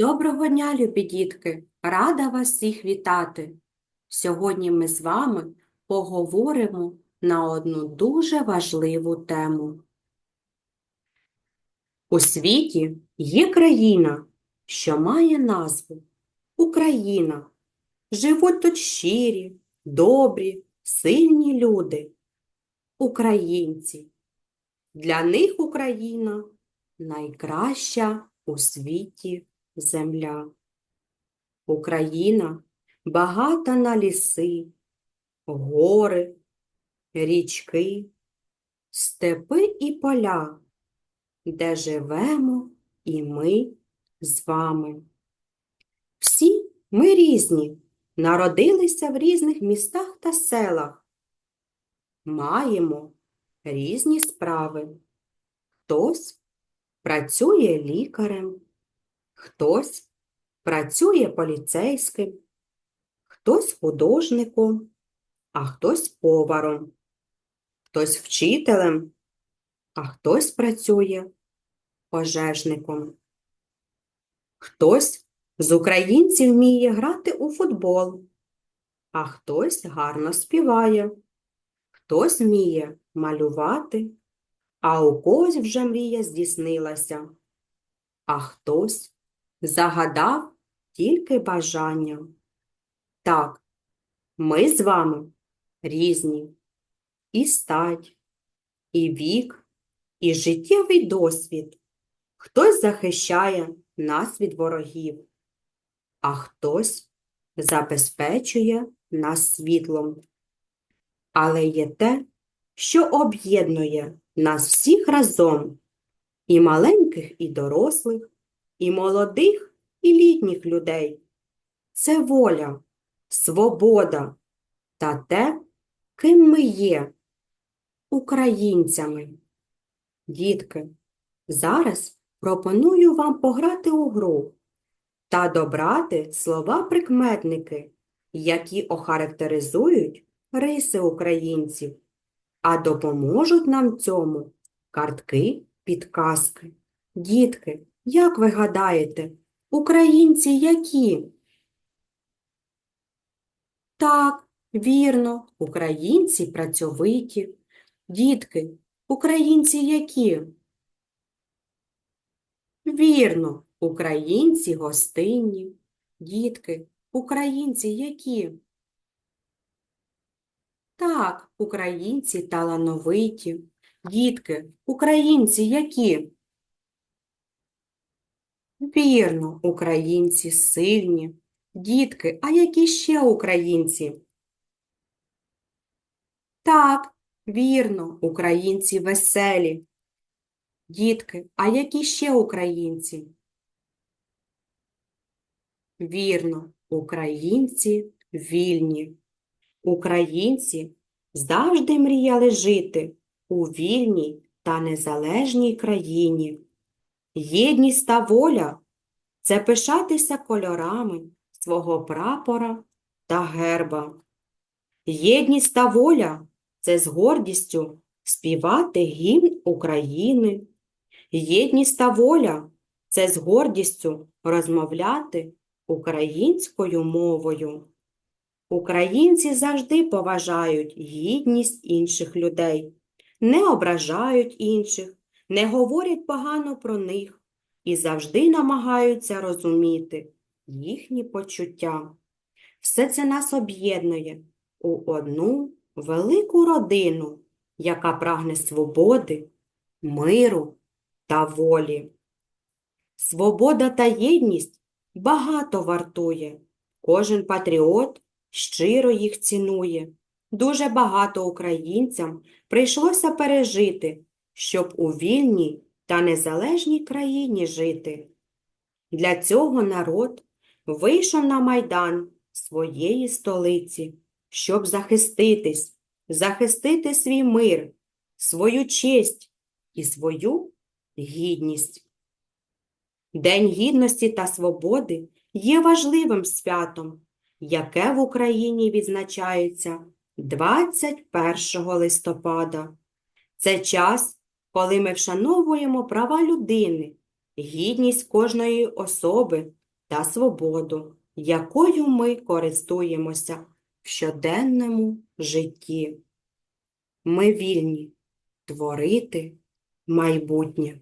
Доброго дня, любі дітки! Рада вас всіх вітати! Сьогодні ми з вами поговоримо на одну дуже важливу тему. У світі є країна, що має назву Україна. Живуть тут щирі, добрі, сильні люди – українці. Для них Україна найкраща у світі земля. Україна багата на ліси, гори, річки, степи і поля, де живемо і ми з вами. Всі ми різні, народилися в різних містах та селах. Маємо різні справи. Хтось працює лікарем, хтось працює поліцейським, хтось художником, а хтось поваром, хтось вчителем, а хтось працює пожежником. Хтось з українців вміє грати у футбол, а хтось гарно співає, хтось вміє малювати, а у когось вже мрія здійснилася, а хтось загадав тільки бажання. Так, ми з вами різні і стать, і вік, і життєвий досвід. Хтось захищає нас від ворогів, а хтось забезпечує нас світлом. Але є те, що об'єднує нас всіх разом, і маленьких, і дорослих, і молодих, і літніх людей. Це воля, свобода та те, ким ми є, українцями. Дітки, зараз пропоную вам пограти у гру та добрати слова-прикметники, які охарактеризують риси українців, а допоможуть нам цьому картки, підказки. Дітки, як ви гадаєте, українці які? Так, вірно, українці працьовиті. Дітки, українці які? Вірно, українці гостинні. Дітки, українці які? Так, українці талановиті. Дітки, українці які? Вірно, українці сильні. Дітки, а які ще українці? Так, вірно, українці веселі. Дітки, а які ще українці? Вірно, українці вільні. Українці завжди мріяли жити у вільній та незалежній країні. Єдність та воля це пишатися кольорами свого прапора та герба. Єдність та воля це з гордістю співати гімн України. Єдність та воля це з гордістю розмовляти українською мовою. Українці завжди поважають гідність інших людей, не ображають інших, не говорять погано про них і завжди намагаються розуміти їхні почуття. Все це нас об'єднує у одну велику родину, яка прагне свободи, миру та волі. Свобода та єдність багато вартує. Кожен патріот щиро їх цінує. Дуже багато українцям прийшлося пережити, щоб у вільній та незалежній країні жити. Для цього народ вийшов на майдан своєї столиці, щоб захиститись, захистити свій мир, свою честь і свою гідність. День гідності та свободи є важливим святом, яке в Україні відзначається 21 листопада. Це час, коли ми вшановуємо права людини, гідність кожної особи та свободу, якою ми користуємося в щоденному житті. Ми вільні творити майбутнє.